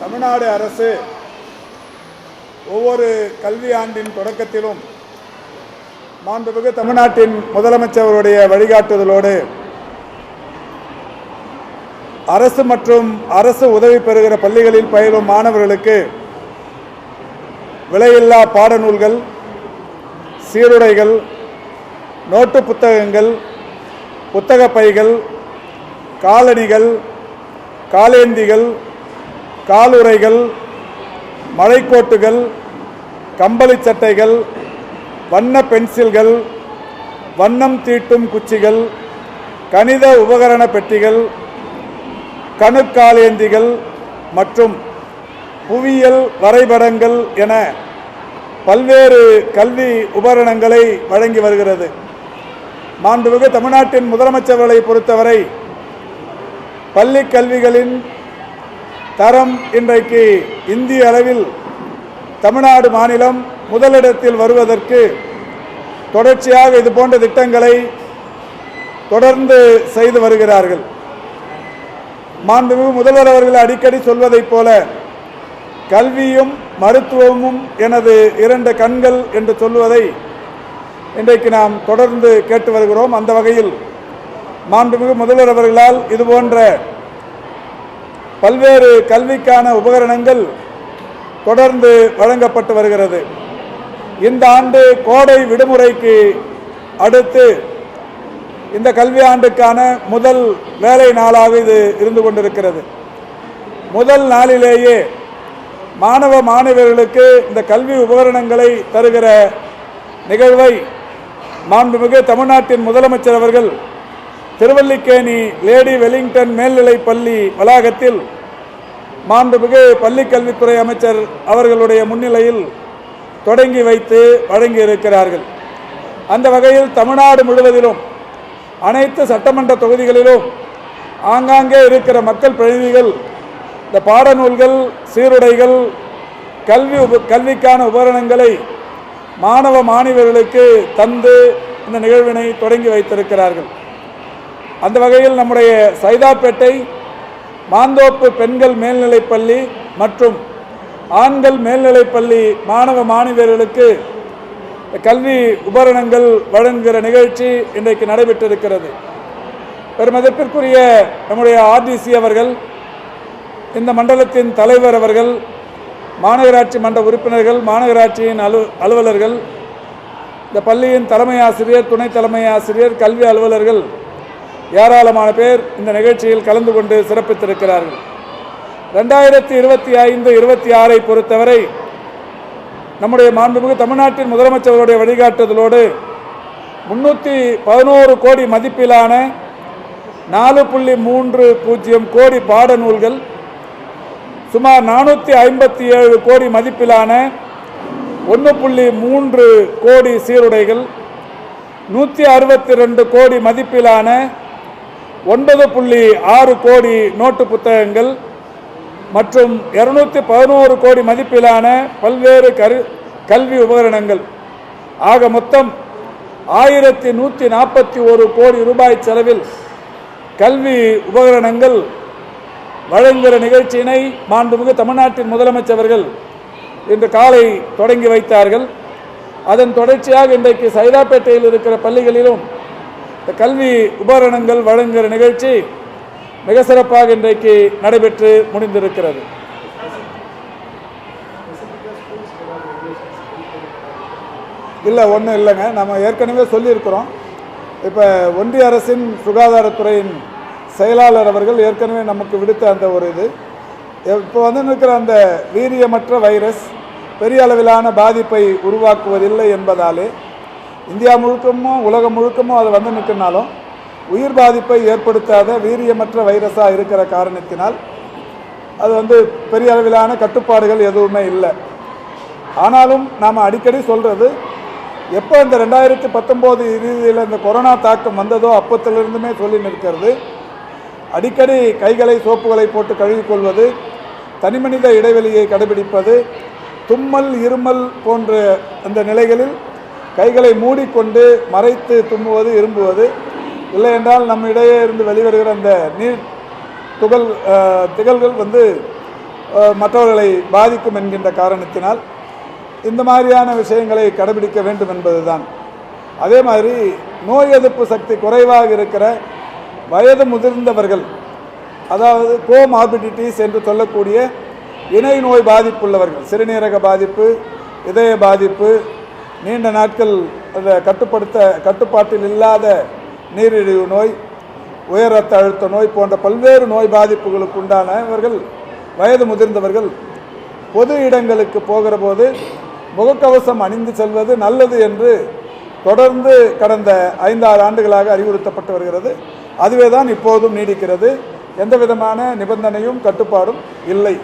தமிழ்நாடு அரசு ஒவ்வொரு கல்வி ஆண்டின் தொடக்கத்திலும் மாண்புமிகு தமிழ்நாட்டின் முதலமைச்சருடைய வழிகாட்டுதலோடு அரசு மற்றும் அரசு உதவி பெறுகிற பள்ளிகளில் பயிலும் மாணவர்களுக்கு விலையில்லா பாடநூல்கள் சீருடைகள் நோட்டு புத்தகங்கள் புத்தக பைகள் காலணிகள் காலேந்திகள் காலுறைகள் மழைக்கோட்டுகள் கம்பளி சட்டைகள் வண்ண பென்சில்கள் வண்ணம் தீட்டும் குச்சிகள் கணித உபகரண பெட்டிகள் கணுக்காலேந்திகள் மற்றும் புவியியல் வரைபடங்கள் என பல்வேறு கல்வி உபகரணங்களை வழங்கி வருகிறது. மாண்புமிகு தமிழ்நாட்டின் முதலமைச்சர்களை பொறுத்தவரை பள்ளி கல்விகளின் தரம் இன்றைக்கு இந்திய அளவில் தமிழ்நாடு மாநிலம் முதலிடத்தில் வருவதற்கு தொடர்ச்சியாக இது போன்ற திட்டங்களை தொடர்ந்து செய்து வருகிறார்கள். மாண்புமிகு முதல்வர் அவர்கள் அடிக்கடி சொல்வதைப் போல கல்வியும் மருத்துவமும் எனது இரண்டு கண்கள் என்று சொல்லுவதை இன்றைக்கு நாம் தொடர்ந்து கேட்டு வருகிறோம். அந்த வகையில் மாண்புமிகு முதல்வர் அவர்களால் இதுபோன்ற பல்வேறு கல்விக்கான உபகரணங்கள் தொடர்ந்து வழங்கப்பட்டு வருகிறது. இந்த ஆண்டு கோடை விடுமுறைக்கு அடுத்து இந்த கல்வி ஆண்டுக்கான முதல் வேலை நாளாக இது இருந்து கொண்டிருக்கிறது. முதல் நாளிலேயே மாணவ மாணவர்களுக்கு இந்த கல்வி உபகரணங்களை தருகிற நிகழ்வை மாண்புமிகு தமிழ்நாட்டின் முதலமைச்சர் அவர்கள் திருவல்லிக்கேணி லேடி வெலிங்டன் மேல்நிலைப் பள்ளி வளாகத்தில் மாண்புமிகு பள்ளிக்கல்வித்துறை அமைச்சர் அவர்களுடைய முன்னிலையில் தொடங்கி வைத்து வழங்கி இருக்கிறார்கள் அந்த வகையில் தமிழ்நாடு முழுவதிலும் அனைத்து சட்டமன்ற தொகுதிகளிலும் ஆங்காங்கே இருக்கிற மக்கள் பிரதிநிதிகள் இந்த பாடநூல்கள் சீருடைகள் கல்வி உப கல்விக்கான உபகரணங்களை மாணவ மாணவியர்களுக்கு தந்து இந்த நிகழ்வினை தொடங்கி வைத்திருக்கிறார்கள். அந்த வகையில் நம்முடைய சைதாப்பேட்டை மாந்தோப்பு பெண்கள் மேல்நிலைப்பள்ளி மற்றும் ஆண்கள் மேல்நிலைப்பள்ளி மாணவ மாணவியர்களுக்கு கல்வி உபகரணங்கள் வழங்குகிற நிகழ்ச்சி இன்றைக்கு நடைபெற்றிருக்கிறது. பெருமதிப்பிற்குரிய நம்முடைய ஆர்டிசி அவர்கள் இந்த மண்டலத்தின் தலைவர் அவர்கள் மாநகராட்சி மன்ற உறுப்பினர்கள் மாநகராட்சியின் அலு அலுவலர்கள் இந்த பள்ளியின் தலைமை ஆசிரியர் துணை தலைமை ஆசிரியர் கல்வி அலுவலர்கள் ஏராளமான பேர் இந்த நிகழ்ச்சியில் கலந்து கொண்டு சிறப்பித்திருக்கிறார்கள். ரெண்டாயிரத்தி இருபத்தி ஐந்து இருபத்தி ஆறை பொறுத்தவரை நம்முடைய மாண்புமிகு தமிழ்நாட்டின் முதலமைச்சர்களுடைய வழிகாட்டுதலோடு முன்னூற்றி பதினோரு கோடி மதிப்பிலான நாலு புள்ளி மூன்று பூஜ்ஜியம் கோடி பாடநூல்கள் சுமார் நானூற்றி ஐம்பத்தி ஏழு கோடி மதிப்பிலான ஒன்று புள்ளி மூன்று கோடி சீருடைகள் நூற்றி அறுபத்தி ரெண்டு கோடி மதிப்பிலான ஒன்பது புள்ளி ஆறு கோடி நோட்டு புத்தகங்கள் மற்றும் இருநூத்தி பதினோரு கோடி மதிப்பிலான பல்வேறு கரு கல்வி உபகரணங்கள். ஆக மொத்தம் ஆயிரத்தி நூற்றி நாற்பத்தி ஒரு கோடி ரூபாய் செலவில் கல்வி உபகரணங்கள் வழங்குகிற நிகழ்ச்சியினை மாண்புமிகு தமிழ்நாட்டின் முதலமைச்சர்கள் இன்று காலை தொடங்கி வைத்தார்கள். அதன் தொடர்ச்சியாக இன்றைக்கு சைதாப்பேட்டையில் இருக்கிற பள்ளிகளிலும் இந்த கல்வி உபகரணங்கள் வழங்குகிற நிகழ்ச்சி மிக சிறப்பாக இன்றைக்கு நடைபெற்று முடிந்திருக்கிறது. இல்லை ஒன்றும் இல்லைங்க. நம்ம ஏற்கனவே சொல்லியிருக்கிறோம். இப்போ ஒன்றிய அரசின் சுகாதாரத்துறையின் செயலாளர் அவர்கள் ஏற்கனவே நமக்கு விடுத்த அந்த ஒரு இது. இப்போ வந்து இருக்கிற அந்த வீரியமற்ற வைரஸ் பெரிய அளவிலான பாதிப்பை உருவாக்குவதில்லை என்பதாலே இந்தியா முழுக்கமும் உலகம் முழுக்கமும் அது வந்து நிற்கினாலும் உயிர் பாதிப்பை ஏற்படுத்தாத வீரியமற்ற வைரஸாக இருக்கிற காரணத்தினால் அது வந்து பெரிய அளவிலான கட்டுப்பாடுகள் எதுவுமே இல்லை. ஆனாலும் நாம் அடிக்கடி சொல்கிறது எப்போ இந்த ரெண்டாயிரத்தி பத்தொம்போது இறுதியில் இந்த கொரோனா தாக்கம் வந்ததோ அப்பத்திலிருந்துமே சொல்லி நிற்கிறது. அடிக்கடி கைகளை சோப்புகளை போட்டு கழுவிக்கொள்வது தனிமனித இடைவெளியை கடைபிடிப்பது தும்மல் இருமல் போன்ற அந்த நிலைகளில் கைகளை மூடிக்கொண்டு மறைத்து தும்முவது இரும்புவது. இல்லை என்றால் நம்ம இடையே இருந்து வெளிவருகிற அந்த நீர் துகள் திகழ்கள் வந்து மற்றவர்களை பாதிக்கும் என்கின்ற காரணத்தினால் இந்த மாதிரியான விஷயங்களை கடைபிடிக்க வேண்டும் என்பதுதான். அதே மாதிரி நோய் எதிர்ப்பு சக்தி குறைவாக இருக்கிற வயது முதிர்ந்தவர்கள் அதாவது கோமார்பிடிட்டிஸ் என்று சொல்லக்கூடிய இணை நோய் பாதிப்புள்ளவர்கள் சிறுநீரக பாதிப்பு இதய பாதிப்பு நீண்ட நாட்கள் அந்த கட்டுப்படுத்த கட்டுப்பாட்டில் இல்லாத நீரிழிவு நோய் உயர் ரத்த அழுத்த நோய் போன்ற பல்வேறு நோய் பாதிப்புகளுக்கு உண்டானவர்கள் வயது முதிர்ந்தவர்கள் பொது இடங்களுக்கு போகிற போது முகக்கவசம் அணிந்து செல்வது நல்லது என்று தொடர்ந்து கடந்த ஐந்தாறு ஆண்டுகளாக அறிவுறுத்தப்பட்டு வருகிறது. அதுவே தான் இப்போதும் நீடிக்கிறது. எந்த விதமான நிபந்தனையும் கட்டுப்பாடும் இல்லை.